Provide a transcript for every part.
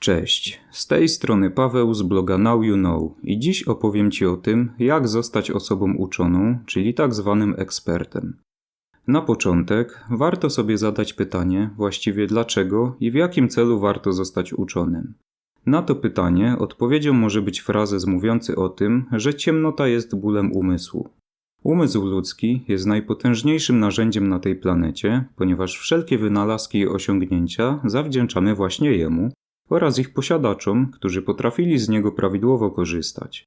Cześć, z tej strony Paweł z bloga Now You Know i dziś opowiem Ci o tym, jak zostać osobą uczoną, czyli tak zwanym ekspertem. Na początek warto sobie zadać pytanie, właściwie dlaczego i w jakim celu warto zostać uczonym. Na to pytanie odpowiedzią może być frazes mówiący o tym, że ciemnota jest bólem umysłu. Umysł ludzki jest najpotężniejszym narzędziem na tej planecie, ponieważ wszelkie wynalazki i osiągnięcia zawdzięczamy właśnie jemu oraz ich posiadaczom, którzy potrafili z niego prawidłowo korzystać.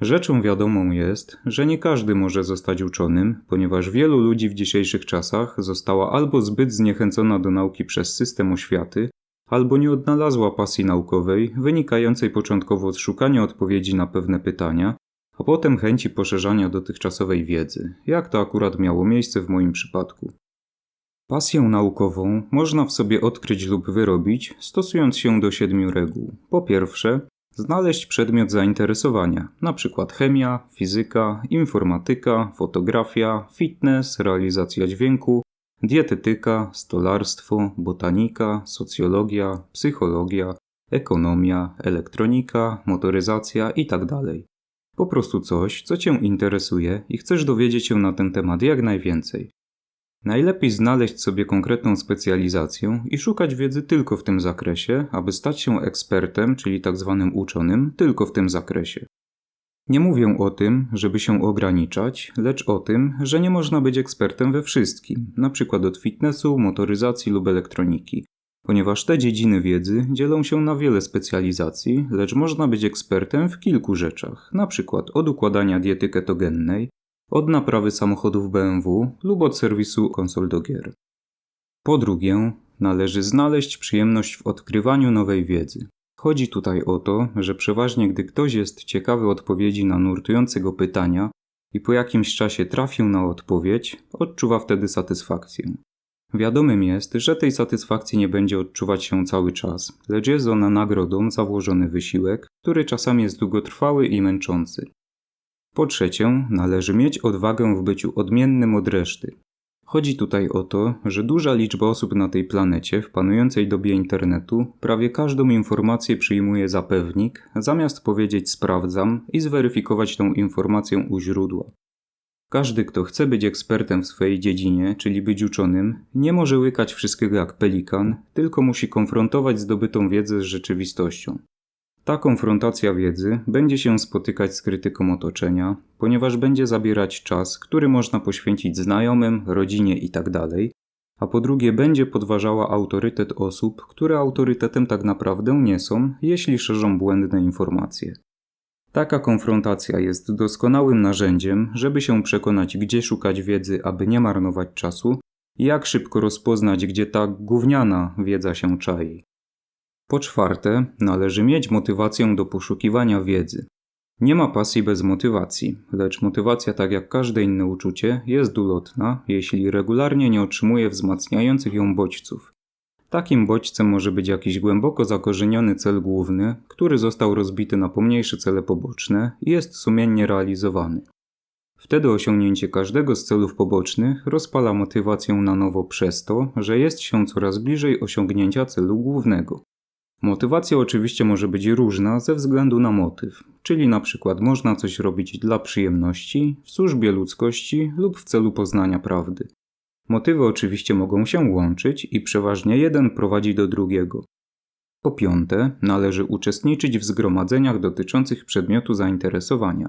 Rzeczą wiadomą jest, że nie każdy może zostać uczonym, ponieważ wielu ludzi w dzisiejszych czasach została albo zbyt zniechęcona do nauki przez system oświaty, albo nie odnalazła pasji naukowej, wynikającej początkowo z szukania odpowiedzi na pewne pytania, a potem chęci poszerzania dotychczasowej wiedzy, jak to akurat miało miejsce w moim przypadku. Pasję naukową można w sobie odkryć lub wyrobić, stosując się do siedmiu reguł. Po pierwsze, znaleźć przedmiot zainteresowania, np. chemia, fizyka, informatyka, fotografia, fitness, realizacja dźwięku, dietetyka, stolarstwo, botanika, socjologia, psychologia, ekonomia, elektronika, motoryzacja itd. Po prostu coś, co Cię interesuje i chcesz dowiedzieć się na ten temat jak najwięcej. Najlepiej znaleźć sobie konkretną specjalizację i szukać wiedzy tylko w tym zakresie, aby stać się ekspertem, czyli tak zwanym uczonym, tylko w tym zakresie. Nie mówię o tym, żeby się ograniczać, lecz o tym, że nie można być ekspertem we wszystkim, np. od fitnessu, motoryzacji lub elektroniki, ponieważ te dziedziny wiedzy dzielą się na wiele specjalizacji, lecz można być ekspertem w kilku rzeczach, np. od układania diety ketogennej, od naprawy samochodów BMW lub od serwisu konsol do gier. Po drugie, należy znaleźć przyjemność w odkrywaniu nowej wiedzy. Chodzi tutaj o to, że przeważnie gdy ktoś jest ciekawy odpowiedzi na nurtujące go pytania i po jakimś czasie trafił na odpowiedź, odczuwa wtedy satysfakcję. Wiadomym jest, że tej satysfakcji nie będzie odczuwać się cały czas, lecz jest ona nagrodą za włożony wysiłek, który czasami jest długotrwały i męczący. Po trzecie, należy mieć odwagę w byciu odmiennym od reszty. Chodzi tutaj o to, że duża liczba osób na tej planecie w panującej dobie internetu prawie każdą informację przyjmuje za pewnik, zamiast powiedzieć sprawdzam i zweryfikować tą informację u źródła. Każdy, kto chce być ekspertem w swojej dziedzinie, czyli być uczonym, nie może łykać wszystkiego jak pelikan, tylko musi konfrontować zdobytą wiedzę z rzeczywistością. Ta konfrontacja wiedzy będzie się spotykać z krytyką otoczenia, ponieważ będzie zabierać czas, który można poświęcić znajomym, rodzinie itd., a po drugie będzie podważała autorytet osób, które autorytetem tak naprawdę nie są, jeśli szerzą błędne informacje. Taka konfrontacja jest doskonałym narzędziem, żeby się przekonać, gdzie szukać wiedzy, aby nie marnować czasu, i jak szybko rozpoznać, gdzie ta gówniana wiedza się czai. Po czwarte, należy mieć motywację do poszukiwania wiedzy. Nie ma pasji bez motywacji, lecz motywacja, tak jak każde inne uczucie, jest ulotna, jeśli regularnie nie otrzymuje wzmacniających ją bodźców. Takim bodźcem może być jakiś głęboko zakorzeniony cel główny, który został rozbity na pomniejsze cele poboczne i jest sumiennie realizowany. Wtedy osiągnięcie każdego z celów pobocznych rozpala motywację na nowo przez to, że jest się coraz bliżej osiągnięcia celu głównego. Motywacja oczywiście może być różna ze względu na motyw, czyli na przykład można coś robić dla przyjemności, w służbie ludzkości lub w celu poznania prawdy. Motywy oczywiście mogą się łączyć i przeważnie jeden prowadzi do drugiego. Po piąte, należy uczestniczyć w zgromadzeniach dotyczących przedmiotu zainteresowania.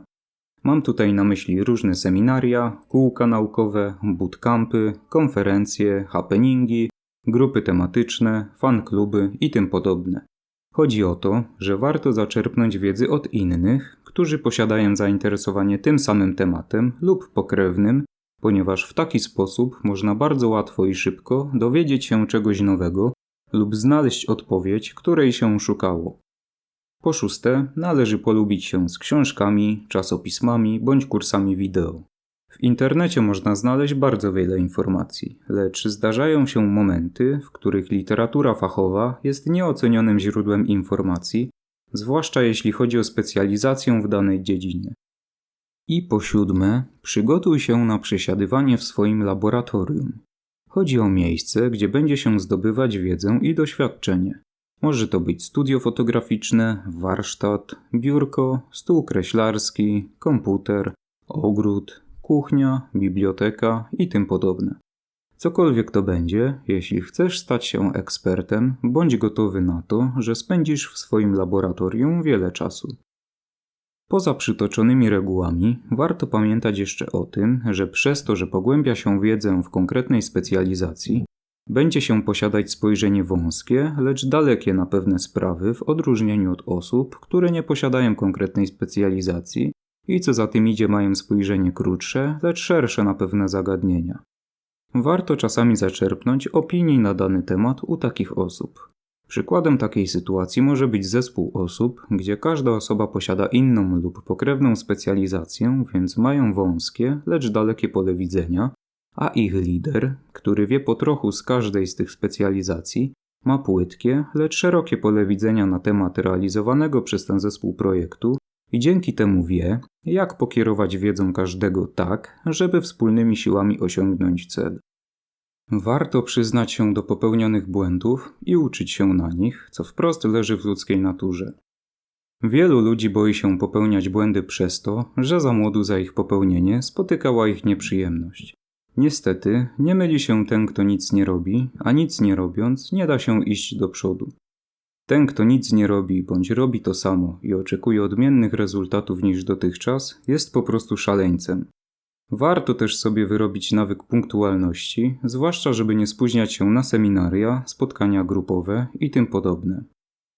Mam tutaj na myśli różne seminaria, kółka naukowe, bootcampy, konferencje, happeningi, grupy tematyczne, fankluby i tym podobne. Chodzi o to, że warto zaczerpnąć wiedzy od innych, którzy posiadają zainteresowanie tym samym tematem lub pokrewnym, ponieważ w taki sposób można bardzo łatwo i szybko dowiedzieć się czegoś nowego lub znaleźć odpowiedź, której się szukało. Po szóste, należy polubić się z książkami, czasopismami bądź kursami wideo. W internecie można znaleźć bardzo wiele informacji, lecz zdarzają się momenty, w których literatura fachowa jest nieocenionym źródłem informacji, zwłaszcza jeśli chodzi o specjalizację w danej dziedzinie. I po siódme, przygotuj się na przesiadywanie w swoim laboratorium. Chodzi o miejsce, gdzie będzie się zdobywać wiedzę i doświadczenie. Może to być studio fotograficzne, warsztat, biurko, stół kreślarski, komputer, ogród, kuchnia, biblioteka i tym podobne. Cokolwiek to będzie, jeśli chcesz stać się ekspertem, bądź gotowy na to, że spędzisz w swoim laboratorium wiele czasu. Poza przytoczonymi regułami, warto pamiętać jeszcze o tym, że przez to, że pogłębia się wiedzę w konkretnej specjalizacji, będzie się posiadać spojrzenie wąskie, lecz dalekie na pewne sprawy w odróżnieniu od osób, które nie posiadają konkretnej specjalizacji i co za tym idzie mają spojrzenie krótsze, lecz szersze na pewne zagadnienia. Warto czasami zaczerpnąć opinii na dany temat u takich osób. Przykładem takiej sytuacji może być zespół osób, gdzie każda osoba posiada inną lub pokrewną specjalizację, więc mają wąskie, lecz dalekie pole widzenia, a ich lider, który wie po trochu z każdej z tych specjalizacji, ma płytkie, lecz szerokie pole widzenia na temat realizowanego przez ten zespół projektu i dzięki temu wie, jak pokierować wiedzą każdego tak, żeby wspólnymi siłami osiągnąć cel. Warto przyznać się do popełnionych błędów i uczyć się na nich, co wprost leży w ludzkiej naturze. Wielu ludzi boi się popełniać błędy przez to, że za młodu za ich popełnienie spotykała ich nieprzyjemność. Niestety, nie myli się ten, kto nic nie robi, a nic nie robiąc, nie da się iść do przodu. Ten, kto nic nie robi bądź robi to samo i oczekuje odmiennych rezultatów niż dotychczas, jest po prostu szaleńcem. Warto też sobie wyrobić nawyk punktualności, zwłaszcza żeby nie spóźniać się na seminaria, spotkania grupowe i tym podobne.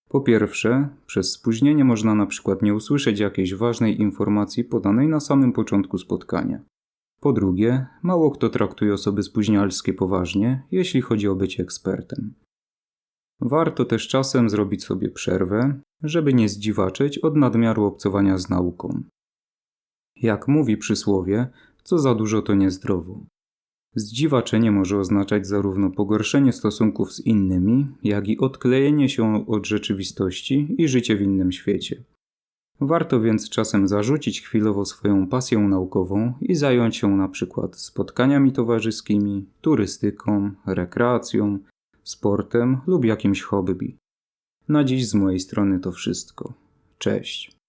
Po pierwsze, przez spóźnienie można na przykład nie usłyszeć jakiejś ważnej informacji podanej na samym początku spotkania. Po drugie, mało kto traktuje osoby spóźnialskie poważnie, jeśli chodzi o bycie ekspertem. Warto też czasem zrobić sobie przerwę, żeby nie zdziwaczyć od nadmiaru obcowania z nauką. Jak mówi przysłowie, co za dużo to niezdrowo. Zdziwaczenie może oznaczać zarówno pogorszenie stosunków z innymi, jak i odklejenie się od rzeczywistości i życie w innym świecie. Warto więc czasem zarzucić chwilowo swoją pasję naukową i zająć się na przykład spotkaniami towarzyskimi, turystyką, rekreacją, sportem lub jakimś hobby. Na dziś z mojej strony to wszystko. Cześć.